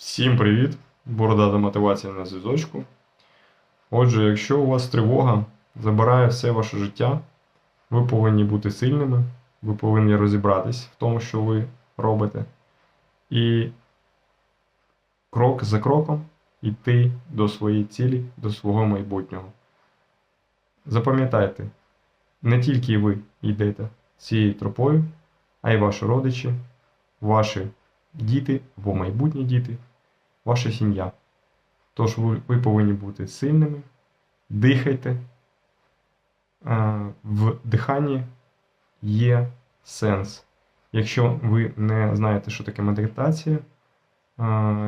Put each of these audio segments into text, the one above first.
Всім привіт! Бородата мотивація на зв'язочку. Отже, якщо у вас тривога забирає все ваше життя, ви повинні бути сильними, ви повинні розібратись в тому, що ви робите. І крок за кроком йти до своєї цілі, до свого майбутнього. Запам'ятайте, не тільки ви йдете цією тропою, а й ваші родичі, ваші діти або майбутні діти, ваша сім'я. Тож ви, ви повинні бути сильними, дихайте. Е, В диханні є сенс. Якщо ви не знаєте, що таке медитація, е,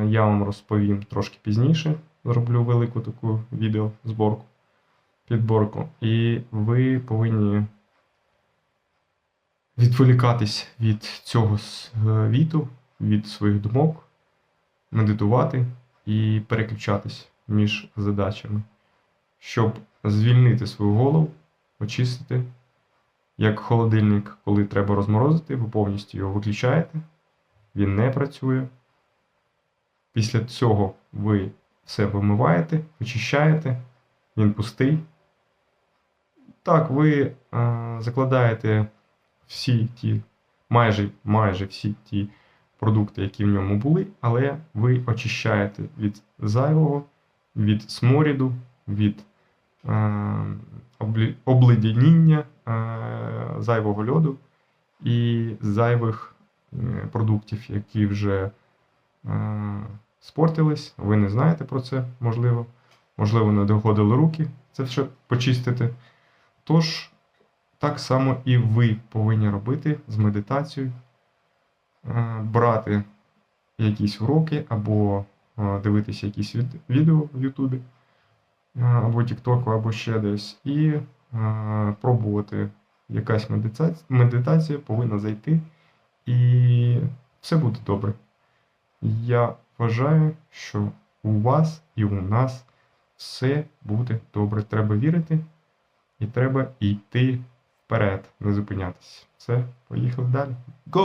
я вам розповім трошки пізніше. Зроблю велику таку відеозборку, підборку. І ви повинні відволікатись від цього світу, від своїх думок, медитувати і переключатись між задачами, щоб звільнити свою голову, очистити. Як холодильник, коли треба розморозити, ви повністю його виключаєте, він не працює. Після цього ви все вимиваєте, очищаєте, він пустий. Так, ви е, закладаєте всі ті, майже, майже всі ті продукти, які в ньому були, але ви очищаєте від зайвого, від сморіду, від е, обледеніння е, зайвого льоду і зайвих е, продуктів, які вже е, спортились. Ви не знаєте про це, можливо. Можливо, не доходили руки це все почистити. Тож, так само і ви повинні робити з медитацією, брати якісь уроки або е, дивитися якісь відео в Ютубі, е, або Тіктоку, або ще десь, і е, пробувати якась медитація, медитація повинна зайти, і все буде добре. Я вважаю, що у вас і у нас все буде добре. Треба вірити і треба йти вперед, не зупинятися. Все, поїхали далі. Go!